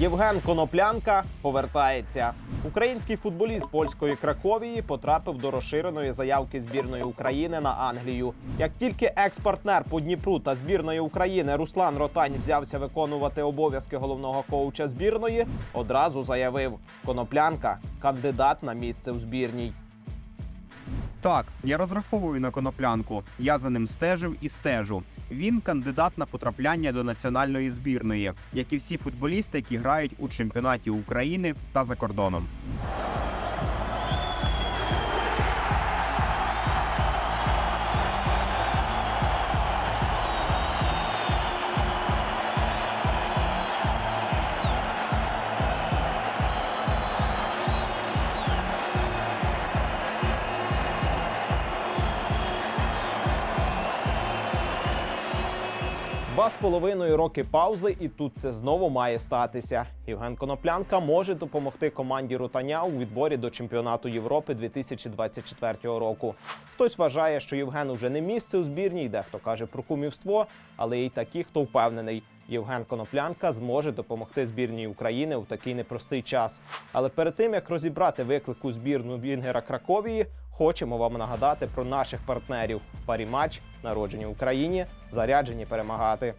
Євген Коноплянка повертається. Український футболіст польської Краковії потрапив до розширеної заявки збірної України на Англію. Як тільки екс-партнер по Дніпру та збірної України Руслан Ротань взявся виконувати обов'язки головного коуча збірної, одразу заявив: Коноплянка кандидат на місце в збірній. Так, я розраховую на коноплянку. Я за ним стежив і стежу. Він кандидат на потрапляння до національної збірної, як і всі футболісти, які грають у чемпіонаті України та за кордоном. Два з половиною роки паузи, і тут це знову має статися. Євген Коноплянка може допомогти команді Ротаня у відборі до чемпіонату Європи 2024 року. Хтось вважає, що Євген уже не місце у збірній, дехто каже про кумівство, але й такі, хто впевнений. Євген Коноплянка зможе допомогти збірній України у такий непростий час. Але перед тим як розібрати виклик у збірну Вінгера Краковії, хочемо вам нагадати про наших партнерів. Парі матч, народжені в Україні, заряджені перемагати.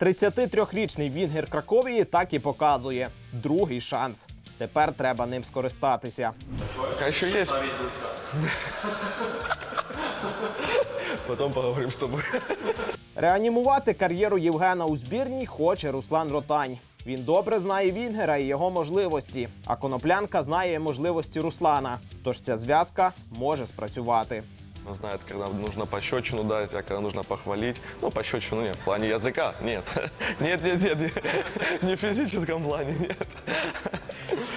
«33-річний Вінгер Краковії так і показує другий шанс. Тепер треба ним скористатися. А еще есть. Потом поговорим с тобой. Реанімувати кар'єру Євгена у збірній хоче Руслан Ротань. Він добре знає Вінгера і його можливості. А коноплянка знає можливості Руслана. Тож ця зв'язка може спрацювати. Он знает, когда нужно пощечину дать, а когда нужно похвалить. Ну, пощечину нет, в плане языка нет. Нет, нет, нет, нет. не в физическом плане, нет.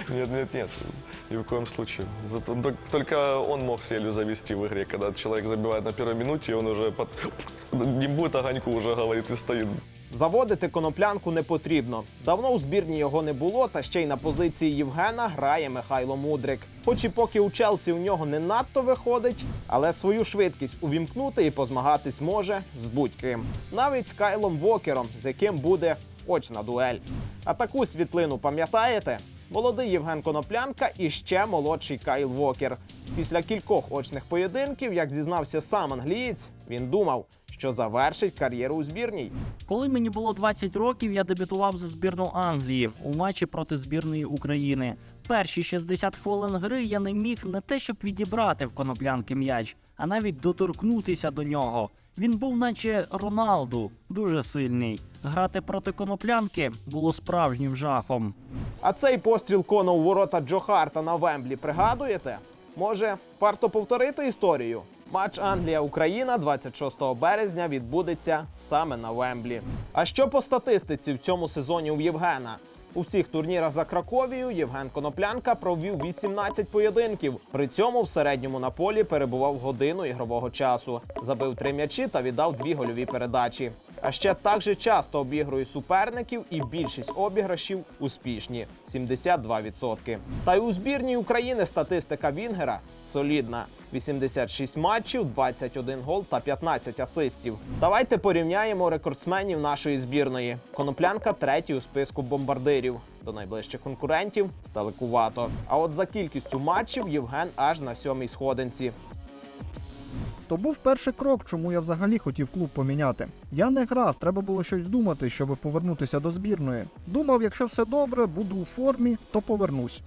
Нет, нет, нет, ни в коем случае. Зато тол- только он мог селью завести в игре, когда человек забивает на первой минуте, и он уже под... не будет огоньку уже говорит и стоит. Заводити коноплянку не потрібно. Давно у збірні його не було, та ще й на позиції Євгена грає Михайло Мудрик. Хоч і поки у Челсі у нього не надто виходить, але свою швидкість увімкнути і позмагатись може з будь-ким. Навіть з Кайлом Вокером, з яким буде очна дуель. А таку світлину пам'ятаєте? Молодий Євген Коноплянка і ще молодший Кайл Вокер. Після кількох очних поєдинків, як зізнався сам англієць, він думав, що завершить кар'єру у збірній. Коли мені було 20 років, я дебютував за збірну Англії у матчі проти збірної України. Перші 60 хвилин гри я не міг не те, щоб відібрати в коноплянки м'яч, а навіть доторкнутися до нього. Він був, наче Роналду, дуже сильний. Грати проти коноплянки було справжнім жахом. А цей постріл кона у ворота Джо Харта на Вемблі пригадуєте? Може, варто повторити історію? Матч Англія-Україна 26 березня відбудеться саме на Вемблі. А що по статистиці в цьому сезоні у Євгена? У всіх турнірах за Краковію Євген Коноплянка провів 18 поєдинків. При цьому в середньому на полі перебував годину ігрового часу, забив три м'ячі та віддав дві гольові передачі. А ще так же часто обігрує суперників, і більшість обіграшів успішні 72%. Та й у збірній України статистика Вінгера солідна: 86 матчів, 21 гол та 15 асистів. Давайте порівняємо рекордсменів нашої збірної. Коноплянка третій у списку бомбардирів. До найближчих конкурентів далекувато. А от за кількістю матчів Євген аж на сьомій сходинці. То був перший крок, чому я взагалі хотів клуб поміняти. Я не грав, треба було щось думати, щоб повернутися до збірної. Думав, якщо все добре, буду у формі, то повернусь.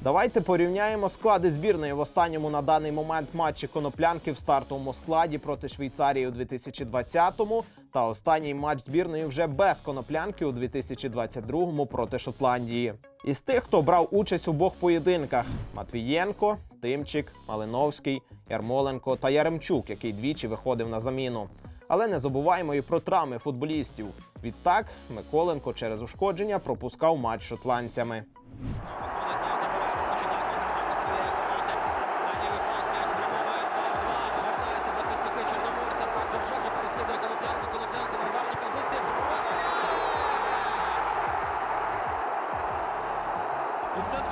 Давайте порівняємо склади збірної в останньому на даний момент матчі коноплянки в стартовому складі проти Швейцарії у 2020-му та останній матч збірної вже без коноплянки у 2022-му проти Шотландії. Із тих, хто брав участь у обох поєдинках: Матвієнко, Тимчик, Малиновський, Ярмоленко та Яремчук, який двічі виходив на заміну. Але не забуваємо і про травми футболістів. Відтак Миколенко через ушкодження пропускав матч шотландцями. І це 2-0.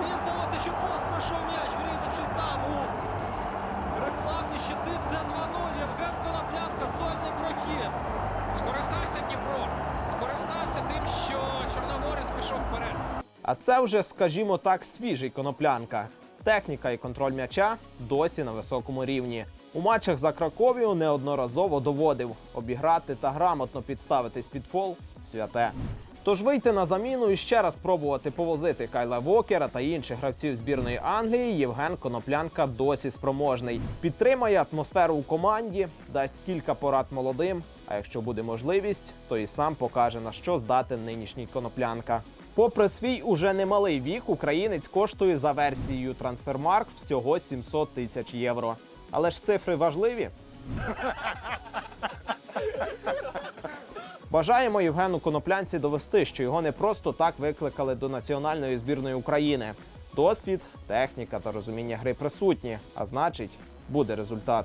Мені здалося, що пост пройшов м'яч, врізавшись там у рекламні щити. Це 2-0. Євген Коноплянка, сольний прохід. Скористався Дніпро. Скористався тим, що Чорноморець пішов вперед. А це вже, скажімо так, свіжий коноплянка. Техніка і контроль м'яча досі на високому рівні. У матчах за Краковію неодноразово доводив обіграти та грамотно підставитись під фол святе. Тож вийти на заміну і ще раз спробувати повозити Кайла Вокера та інших гравців збірної Англії Євген Коноплянка досі спроможний. Підтримає атмосферу у команді, дасть кілька порад молодим. А якщо буде можливість, то і сам покаже на що здатен нинішній коноплянка. Попри свій уже немалий вік, українець коштує за версією Трансфермарк всього 700 тисяч євро. Але ж цифри важливі. Бажаємо Євгену Коноплянці довести, що його не просто так викликали до національної збірної України. Досвід, техніка та розуміння гри присутні, а значить, буде результат.